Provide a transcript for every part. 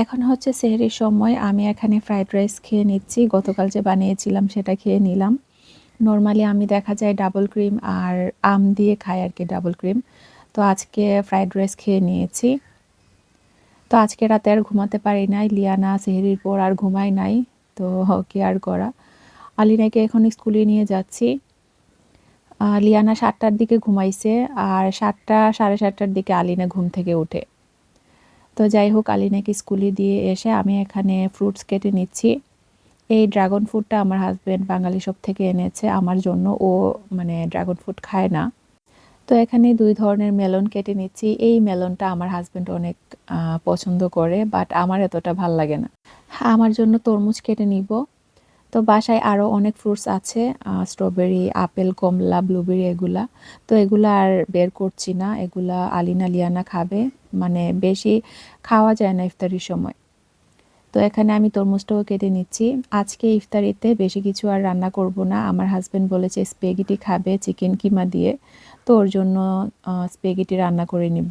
এখন হচ্ছে সেহরির সময়। আমি এখানে ফ্রাইড রাইস খেয়ে নিচ্ছি। গতকাল যে বানিয়েছিলাম সেটা খেয়ে নিলাম। নর্মালি আমি দেখা যায় ডাবল ক্রিম আর আম দিয়ে খাই আর কি ডাবল ক্রিম। তো আজকে ফ্রাইড রাইস খেয়ে নিয়েছি। তো আজকে রাতে আর ঘুমাতে পারি নাই। লিয়ানা সেহরির পর আর ঘুমাই নাই। তো কি আর করা? আলিনাকে এখন স্কুলে নিয়ে যাচ্ছি। লিয়ানা সাতটার দিকে ঘুমাইছে আর সাতটা সাড়ে সাতটার দিকে আলিনা ঘুম থেকে উঠে। তো যাই হোক, আলিনাকে স্কুলে দিয়ে এসে আমি এখানে ফ্রুটস কেটে নিচ্ছি। এই ড্রাগন ফ্রুটটা আমার হাজব্যান্ড বাঙালি সব থেকে এনেছে, আমার জন্য। ও মানে ড্রাগন ফ্রুট খায় না। তো এখানে দুই ধরনের মেলন কেটে নিচ্ছি। এই মেলনটা আমার হাজব্যান্ড অনেক পছন্দ করে বাট আমার এতটা ভালো লাগে না। আমার জন্য তরমুজ কেটে নিব। তো বাসায় আরও অনেক ফ্রুটস আছে স্ট্রবেরি আপেল কমলা ব্লুবেরি এগুলা। তো এগুলা আর বের করছি না। এগুলা আলিনা লিয়ানা খাবে। মানে বেশি খাওয়া যায় না ইফতারির সময়। তো এখানে আমি তরমুজটাও কেটে নিচ্ছি। আজকে ইফতারিতে বেশি কিছু আর রান্না করব না। আমার হাজব্যান্ড বলেছে স্পেগেটি খাবে চিকেন কিমা দিয়ে। তো ওর জন্য স্পেগেটি রান্না করে নিব।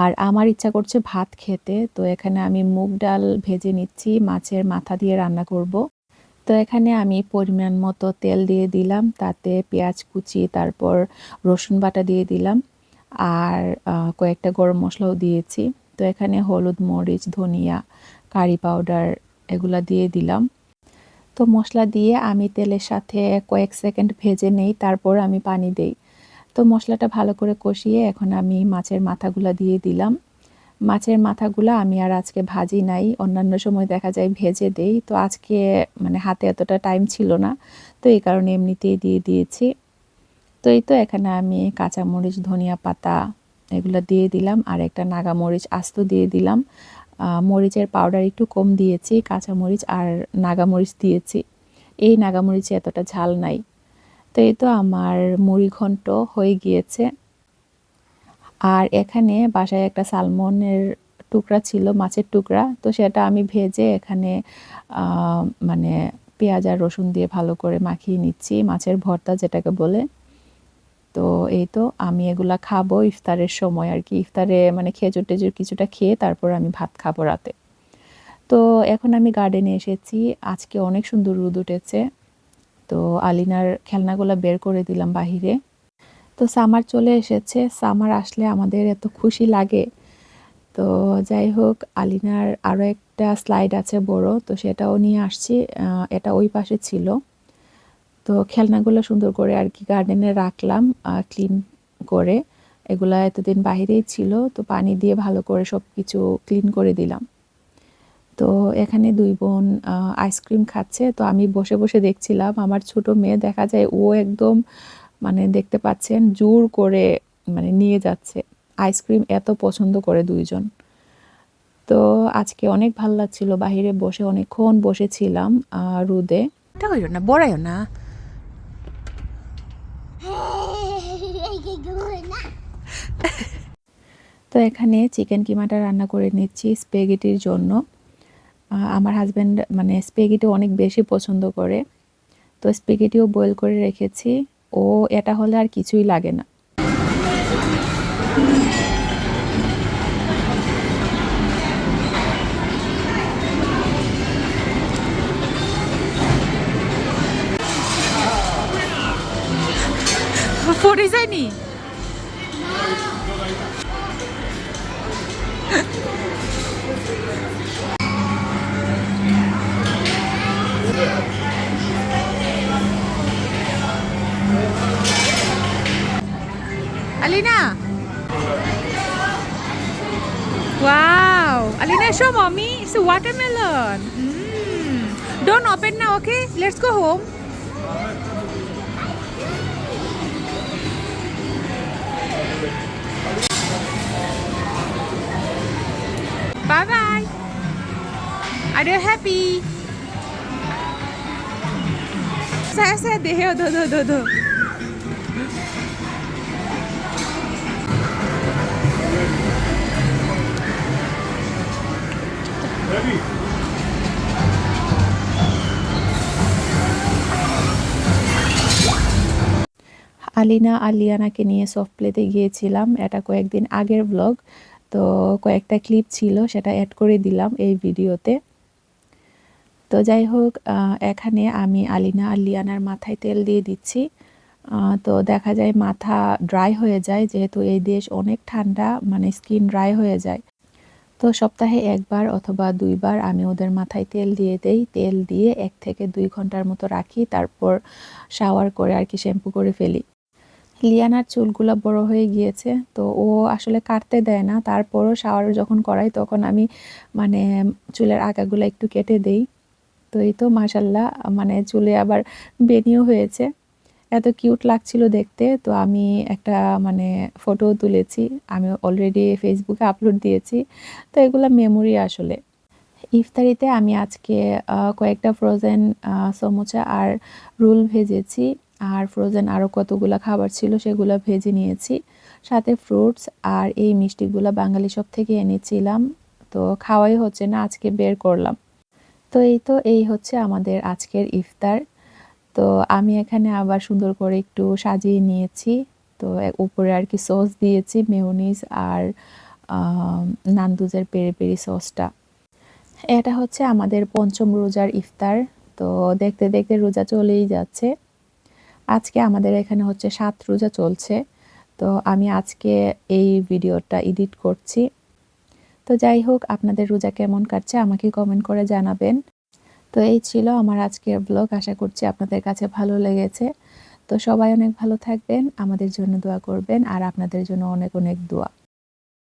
আর আমার ইচ্ছা করছে ভাত খেতে। তো এখানে আমি মুগ ডাল ভেজে নিচ্ছি, মাছের মাথা দিয়ে রান্না করব। তো এখানে আমি পরিমাণ মতো তেল দিয়ে দিলাম। তাতে পেঁয়াজ কুচি, তারপর রসুন বাটা দিয়ে দিলাম। আর কয়েকটা গরম মশলাও দিয়েছি। তো এখানে হলুদ, মরিচ, ধনিয়া, কারি পাউডার এগুলা দিয়ে দিলাম। তো মশলা দিয়ে আমি তেলের সাথে কয়েক সেকেন্ড ভেজে নেই, তারপর আমি পানি দেই। তো মশলাটা ভালো করে কষিয়ে এখন আমি মাছের মাথাগুলা দিয়ে দিলাম। মাছের মাথাগুলো আমি আর আজকে ভাজি নাই, অন্যান্য সময় দেখা যায় ভেজে দেই। তো আজকে মানে হাতে এতটা টাইম ছিল না, তো এই কারণে এমনিতেই দিয়ে দিয়েছি। তো এই তো এখানে আমি কাঁচামরিচ, ধনিয়া পাতা এগুলো দিয়ে দিলাম আর একটা নাগামরিচ আস্ত দিয়ে দিলাম। মরিচের পাউডার একটু কম দিয়েছি, কাঁচামরিচ আর নাগামরিচ দিয়েছি। এই নাগামরিচে এতটা ঝাল নাই। তো এই তো আমার মুড়ি ঘন্ট হয়ে গিয়েছে। আর এখানে বাসায় একটা সালমনের টুকরা ছিল, মাছের টুকরা। তো সেটা আমি ভেজে এখানে মানে পেঁয়াজ আর রসুন দিয়ে ভালো করে মাখিয়ে নিচ্ছি। মাছের ভর্তা যেটাকে বলে। তো এই তো আমি এগুলা খাব ইফতারের সময় আর কি। ইফতারে মানে খেজুর টেজুর কিছুটা খেয়ে তারপর আমি ভাত খাব রাতে। তো এখন আমি গার্ডেনে এসেছি, আজকে অনেক সুন্দর রোদ উঠেছে। তো আলিনার খেলনাগুলো বের করে দিলাম বাহিরে। তো সামার চলে এসেছে, সামার আসলে আমাদের এত খুশি লাগে। তো যাই হোক, আলিনার আরও একটা স্লাইড আছে বড়, তো সেটাও নিয়ে আসছি এটা ওই পাশে ছিল। খেলনাগুলো সুন্দর করে আর কি গার্ডেনে রাখলাম ক্লিন করে। এগুলা এতদিন বাহিরেই ছিল, তো পানি দিয়ে ভালো করে সব কিছু ক্লিন করে দিলাম। তো এখানে দুই বোন আইসক্রিম খাচ্ছে, তো আমি বসে বসে দেখছিলাম, আমার ছোট মেয়ে দেখা যায় ও একদম মানে দেখতে পাচ্ছেন জোর করে মানে নিয়ে যাচ্ছে। আইসক্রিম এত পছন্দ করে দুইজন। তো আজকে অনেক ভালো লাগছিল বাইরে বসে অনেকক্ষণ বসেছিলাম রোদে। না, বড়াইও না। তো এখানে চিকেন কিমাটা রান্না করে নিচ্ছি স্পেগেটির জন্য। আমার হাজব্যান্ড মানে স্পেগেটি অনেক বেশি পছন্দ করে। তো স্পেগেটিও বয়েল করে রেখেছি। ও, এটা হলে আর কিছুই লাগে না। পড়ে যায়নি Alina! Wow! Alina, show mommy. It's a watermelon. Mm. Don't open now, okay? Let's go home. Bye bye. Are you happy? Saya saya deh, do do do do. Alina আর লিয়ানাকে নিয়ে সফট প্লেতে গিয়েছিলাম এটা কয়েকদিন আগের ব্লগ তো কয়েকটা ক্লিপ ছিল, সেটা অ্যাড করে দিলাম এই ভিডিওতে তো যাই হোক এখানে আমি আলিনা আর লিয়ানার মাথায় তেল দিয়ে দিচ্ছি। তো দেখা যায় মাথা ড্রাই হয়ে যায়, যেহেতু এই দেশ অনেক ঠান্ডা মানে স্কিন ড্রাই হয়ে যায়। তো সপ্তাহে একবার অথবা দুইবার আমি ওদের মাথায় তেল দিয়ে দেই। তেল দিয়ে এক থেকে দুই ঘণ্টার মতো রাখি, তারপর শাওয়ার করে আর কি শ্যাম্পু করে ফেলি। লিয়ানার চুলগুলো বড় হয়ে গিয়েছে, তো ও আসলে কাটতে দেয় না। তারপরও শাওয়ার যখন করাই, তখন আমি মানে চুলের আগাগুলো একটু কেটে দেই। তো এই তো মাসাল্লাহ মানে চুলে আবার বেনিও হয়েছে। এত কিউট লাগছিল দেখতে, তো আমি একটা মানে ফটো তুলেছি। আমি অলরেডি ফেসবুকে আপলোড দিয়েছি। তো এগুলো মেমোরি আসলে। ইফতারিতে আমি আজকে কয়েকটা ফ্রোজেন সমোচা আর রোল ভেজেছি। আর ফ্রোজেন আরও কতগুলো খাবার ছিল সেগুলো ভেজে নিয়েছি। সাথে ফ্রুটস আর এই মিষ্টিগুলো বাঙালি সব থেকে এনেছিলাম। তো খাওয়াই হচ্ছে না, আজকে বের করলাম। তো এই তো, এই হচ্ছে আমাদের আজকের ইফতার। তো আমি এখানে আবার সুন্দর করে একটু সাজিয়ে নিয়েছি। তো উপরে আর কি সস দিয়েছি মেয়োনিজ আর নান্দুজের পেরি পেরি সসটা এটা হচ্ছে আমাদের পঞ্চম রোজার ইফতার। তো দেখতে দেখতে রোজা চলেই যাচ্ছে। আজকে আমাদের এখানে হচ্ছে সাত রোজা চলছে। তো আমি আজকে এই ভিডিওটা এডিট করছি। তো যাই হোক, আপনাদের রোজা কেমন কাটছে আমাকে কমেন্ট করে জানাবেন। তো এই ছিল আমার আজকের ব্লগ আশা করছি আপনাদের কাছে ভালো লেগেছে। তো সবাই অনেক ভালো থাকবেন, আমাদের জন্য দোয়া করবেন, আর আপনাদের জন্য অনেক অনেক দোয়া।